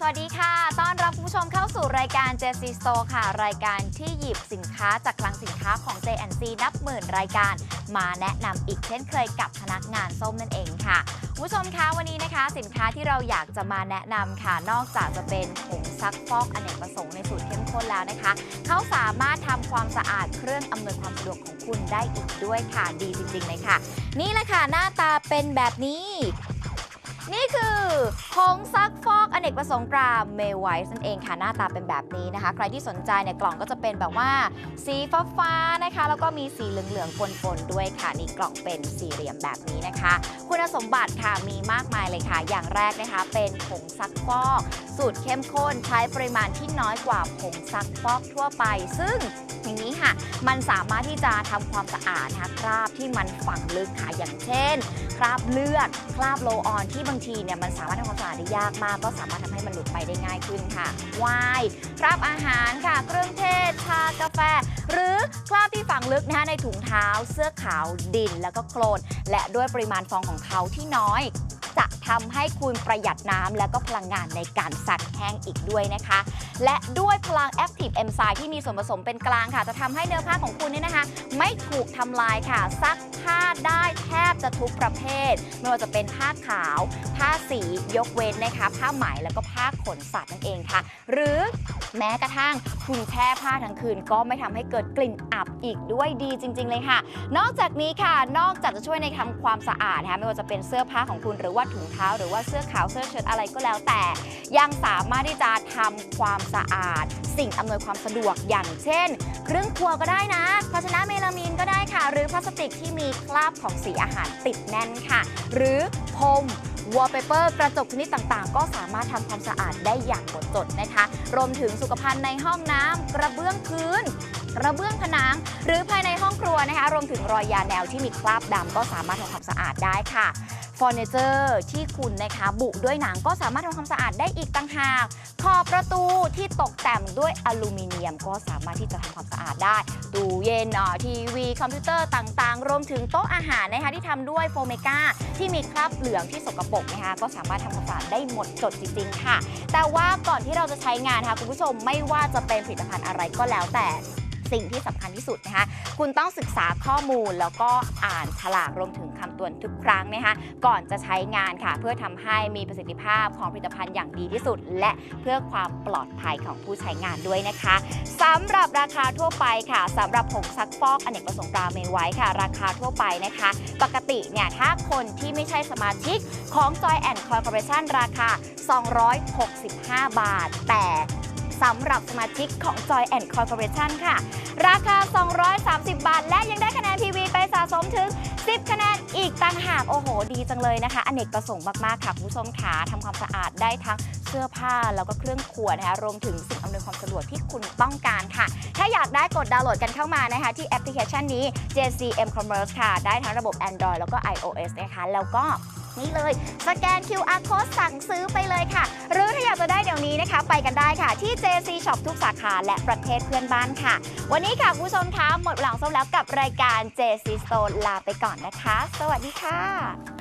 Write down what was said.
สวัสดีค่ะ ต้อนรับคุณผู้ชมเข้าสู่รายการ JC Store ค่ะ รายการที่หยิบสินค้าจากคลังสินค้าของ JNC นับหมื่นรายการ มาแนะนำอีกเช่นเคยกับพนักงานส้มนั่นเองค่ะคุณผู้ชมคะวันนี้นะคะ สินค้าที่เราอยากจะมาแนะนำค่ะ นอกจากจะเป็นผงซักฟอกอเนกประสงค์ในสูตรเข้มข้นแล้วนะคะ เขาสามารถทำความสะอาดเครื่องอำนวยความสะดวกของคุณได้อีกด้วยค่ะ ดีจริงๆเลยค่ะ นี่แหละค่ะหน้าตาเป็นแบบนี้ นี่คือผงซักฟอกอเนกประสงค์ตราเมไวส์นั่นเองค่ะ หน้าตาเป็นแบบนี้นะคะ ใครที่สนใจเนี่ยกล่องก็จะเป็นแบบว่า สีฟ้าฟ้านะคะ แล้วก็มีสีเหลืองๆปนๆด้วยค่ะ นี่กล่องเป็นสี่เหลี่ยมแบบนี้นะคะ คุณสมบัติค่ะมีมากมายเลยค่ะ อย่างแรกนะคะ เป็นผงซักฟอก สูตรเข้มข้นใช้ปริมาณที่น้อยกว่าผงซักฟอกทั่วไป ซึ่งอย่างนี้ค่ะ มันสามารถที่จะทำความสะอาดนะคะคราบที่มันฝังลึกค่ะอย่างเช่น คราบเลือด คราบโลออนที่บางทีเนี่ยมันสามารถทำความสะอาดได้ยากมาก ก็สามารถทำให้มันหลุดไปได้ง่ายขึ้นค่ะวน์คราบอาหารค่ะ เครื่องเทศชากาแฟ หรือคราบที่ฝังลึกนะคะในถุงเท้า เสื้อขาวดินแล้วก็โคลนและด้วยปริมาณฟองของเขาที่น้อย จะทำให้คุณประหยัดน้ำและก็พลังงานในการสัดแห้งอีกด้วยนะคะ และด้วยพลัง Active Enzyme ที่มีส่วนผสมเป็นกลางค่ะ จะทำให้เนื้อผ้าของคุณเนี่ยนะคะ ไม่ถูกทำลายค่ะ ซักผ้าได้แทบจะทุกประเภท ไม่ว่าจะเป็นผ้าขาว ผ้าสียกเว้นนะคะ ผ้าไหมแล้วก็ผ้าขนสัตว์นั่นเองค่ะ หรือแม้กระทั่งคุณแช่ผ้าทั้งคืน ก็ไม่ทำให้เกิดกลิ่นอับอีกด้วยดีจริง ๆ เลยค่ะ นอกจากนี้ค่ะ นอกจากจะช่วยในทำความสะอาดนะคะไม่ว่าจะเป็นเสื้อผ้าของคุณหรือว่าถุงเท้า หรือว่าเสื้อขาวเสื้อเชิ้ตอะไรก็แล้วแต่ ยังสามารถที่จะทำความสะอาด สิ่งอำนวยความสะดวกอย่างเช่น เครื่องครัวก็ได้นะภาชนะเมลามีนก็ได้ค่ะ หรือพลาสติกที่มีคราบของสีอาหารติดแน่นค่ะ หรือพรมวอลเปเปอร์กระจกชนิดต่างๆ ก็สามารถทำความสะอาดได้อย่างหมดจดนะคะ รวมถึงสุขภัณฑ์ในห้องน้ำกระเบื้องพื้นกระเบื้องผนัง หรือภายในห้องครัวนะคะ รวมถึงรอยยาแนวที่มีคราบดำก็สามารถทำความสะอาดได้ค่ะ ฟอร์เนเจอร์ที่คุณนะคะบุด้วยหนังก็สามารถทำความสะอาดได้อีกต่างหาก ขอบประตูที่ตกแต่งด้วยอลูมิเนียม ก็สามารถที่จะทำความสะอาดได้ตู้เย็นอะทีวีคอมพิวเตอร์ต่างๆ รวมถึงโต๊ะอาหารนะคะที่ทำด้วยโฟเมกาที่มีคราบเหลืองที่สกปรกนะคะก็สามารถทำความสะอาดได้หมดจดจริงๆค่ะ แต่ว่าก่อนที่เราจะใช้งานนะคะคุณผู้ชมไม่ว่าจะเป็นผลิตภัณฑ์อะไรก็แล้วแต่ สิ่งที่สำคัญที่สุดนะคะ คุณต้องศึกษาข้อมูลแล้วก็อ่านฉลากรวมถึงคำเตือนทุกครั้งนะคะ ก่อนจะใช้งานค่ะ เพื่อทำให้มีประสิทธิภาพของผลิตภัณฑ์อย่างดีที่สุด และเพื่อความปลอดภัยของผู้ใช้งานด้วยนะคะสำหรับราคาทั่วไปค่ะสำหรับผงซักฟอกอเนกประสงค์ตราเมไว้ค่ะ ราคาทั่วไปนะคะ ปกติเนี่ยถ้าคนที่ไม่ใช่สมาชิกของ Joy and Corporation ราคา 265 บาท แต่ สำหรับสมาชิกของ Joy and Corporation ค่ะ ราคา 230 บาท และยังได้คะแนน PV ไปสะสมถึง 10 คะแนนอีกต่างหาก โอ้โห ดีจังเลยนะคะ อเนกประสงค์มาก ๆ ค่ะ คุณผู้ชมขาทำความสะอาดได้ทั้งเสื้อผ้าแล้วก็เครื่องครัวนะคะรวมถึงสิ่งอำนวยความสะดวกที่คุณต้องการค่ะ ถ้าอยากได้กดดาวน์โหลดกันเข้ามานะคะที่แอปพลิเคชันนี้ JCM Commerce ค่ะ ได้ทั้งระบบ Android แล้วก็ iOS นะคะแล้วก็ นี้เลย สแกน QR code สั่งซื้อไปเลยค่ะ หรือถ้าอยากจะได้เดี๋ยวนี้นะคะ ไปกันได้ค่ะที่ JC Shop ทุกสาขาและประเทศเพื่อนบ้านค่ะ วันนี้ค่ะคุณผู้ชมคะหมดหลังส้มแล้วกับรายการ JC Store ลาไปก่อนนะคะ สวัสดีค่ะ